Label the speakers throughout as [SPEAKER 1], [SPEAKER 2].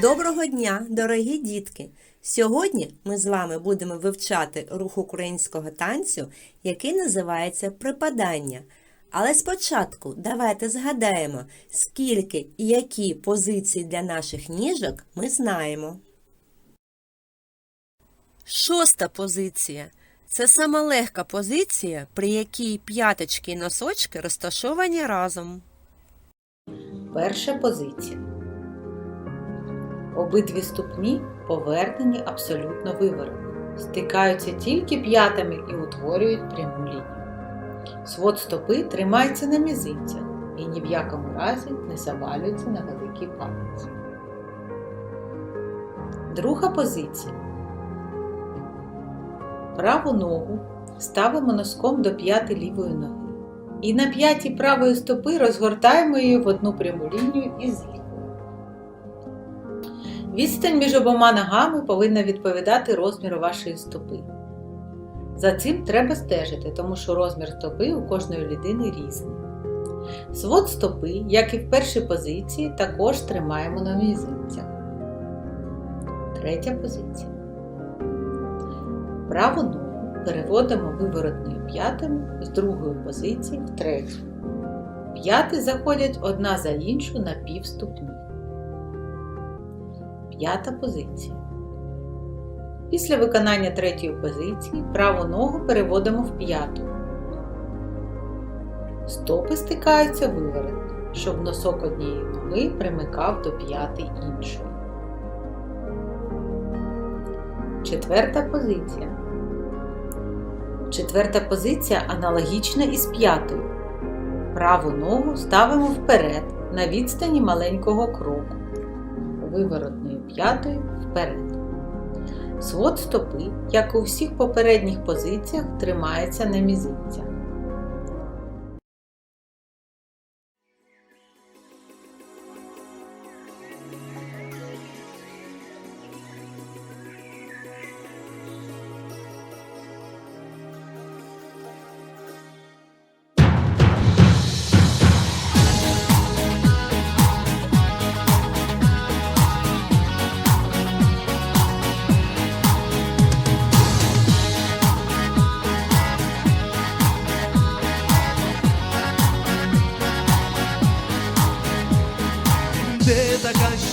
[SPEAKER 1] Доброго дня, дорогі дітки! Сьогодні ми з вами будемо вивчати рух українського танцю, який називається припадання. Але спочатку давайте згадаємо, скільки і які позиції для наших ніжок ми знаємо. Шоста позиція. Це сама легка позиція, при якій п'яточки і носочки розташовані разом.
[SPEAKER 2] Перша позиція. Обидві ступні повернені абсолютно виворотно. Стикаються тільки п'ятами і утворюють пряму лінію. Свод стопи тримається на мізинцях і ні в якому разі не завалюється на великий палець. Друга позиція. Праву ногу ставимо носком до п'яти лівої ноги. І на п'ятій правої стопи розгортаємо її в одну пряму лінію із лівою. Відстань між обома ногами повинна відповідати розміру вашої стопи. За цим треба стежити, тому що розмір стопи у кожної людини різний. Свод стопи, як і в першій позиції, також тримаємо на мізинцях. Третя позиція. Праву ногу переводимо виворотною п'ятами з другої позиції в третю. П'яти заходять одна за іншу на півступні. П'ята позиція. Після виконання третьої позиції праву ногу переводимо в п'яту. Стопи стикаються виворотно, щоб носок однієї ноги примикав до п'яти іншої. Четверта позиція. Четверта позиція аналогічна із п'ятою. Праву ногу ставимо вперед на відстані маленького кроку. Виворотною п'ятою вперед. Свод стопи, як у всіх попередніх позиціях, тримається на мізинцях.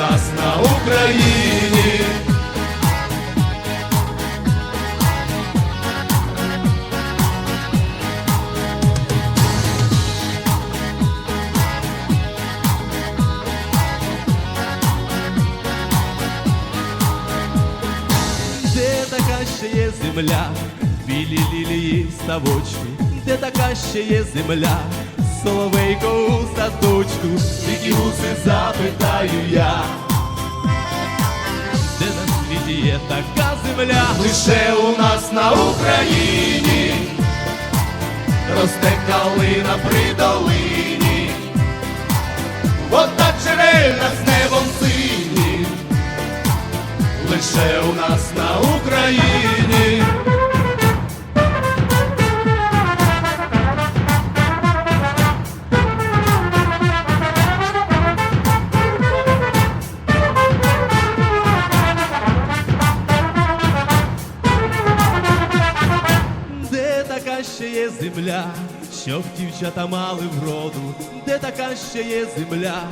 [SPEAKER 3] нас на Україні. Де така ще є земля, білі лілії в де така ще є земля, соловейко садочку, тільки гуси запитаю я. Де на світі є така земля, лише у нас на Україні, росте калина при долині, така ще є земля, щоб дівчата мали вроду, де така ще є земля,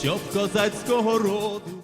[SPEAKER 3] щоб козацького роду.